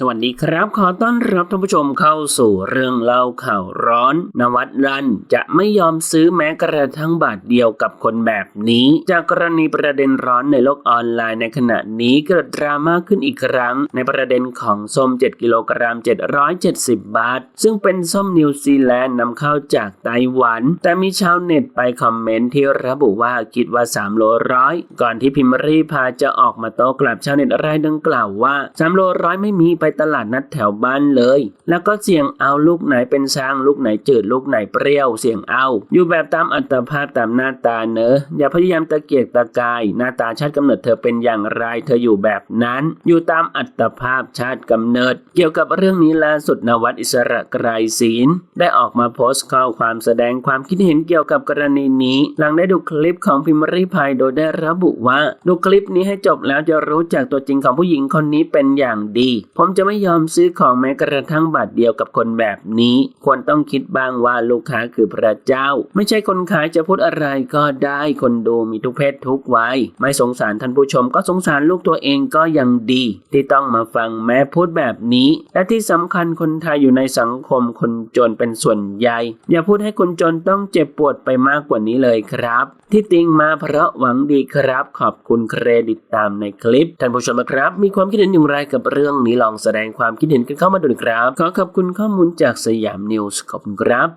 สวัสดีครับ ขอต้อนรับท่านผู้ชมเข้าสู่เรื่องเล่าข่าวร้อน นวัดรันจะไม่ยอมซื้อแม้กระทั่งบาทเดียวกับคนแบบนี้ จากกรณีประเด็นร้อนในโลกออนไลน์ในขณะนี้เกิดดราม่าขึ้นอีกครั้ง ในประเด็นของส้ม 7 กิโลกรัม 770 บาท ซึ่งเป็นส้มนิวซีแลนด์นำเข้าจากไต้หวัน แต่มีชาวเน็ตไปคอมเมนต์ที่ระบุว่าคิดว่า 3 โลร้อยก่อนที่พิมพ์รีพาจะออกมาโต้กลับชาวเน็ตรายดังกล่าวว่า 3 โลร้อยไม่มีไปตลาดนัดแถวบ้านเลย แล้วก็เสี่ยงเอาลูกไหนเป็นช้างลูกไหนจืดลูกไหนเปรี้ยวเสี่ยงเอา อยู่แบบตามอัตภาพตามหน้าตาเนอะอย่าพยายามตะเกียกตะกาย หน้าตาชาติกำเนิดเธอเป็นอย่างไรเธออยู่แบบนั้น อยู่ตามอัตภาพชาติกำเนิด เกี่ยวกับเรื่องนี้ล่าสุดนวัดอิสระไกรศีลได้ออกมาโพสต์ข้อความแสดงความคิดเห็นเกี่ยวกับกรณีนี้ หลังได้ดูคลิปของพิมรีพายโดยได้ระบุว่า ดูคลิปนี้ให้จบแล้วจะรู้จักตัวจริงของผู้หญิงคนนี้เป็นอย่างดี ผมจะไม่ยอมซื้อของแม้กระทั่งบาทเดียวกับคนแบบนี้ ควรต้องคิดบ้างว่าลูกค้าคือพระเจ้า ไม่ใช่คนขายจะพูดอะไรก็ได้คนดูมีทุกเพศทุกวัยไม่สงสารท่านผู้ชมก็สงสารลูกตัวเองก็ยังดี ที่ต้องมาฟังแม่พูดแบบนี้ และที่สำคัญคนไทยอยู่ในสังคมคนจนเป็นส่วนใหญ่ อย่าพูดให้คนจนต้องเจ็บปวดไปมากกว่านี้เลยครับ ที่ติงมาเพราะหวังดีครับ ขอบคุณเครดิตตามในคลิป ท่านผู้ชมครับ มีความคิดเห็นอย่างไรกับเรื่องนี้ลองแสดงความคิดเห็นกันเข้ามาด้วยครับ ขอขอบคุณข้อมูลจากสยามนิวส์ขอบคุณครับ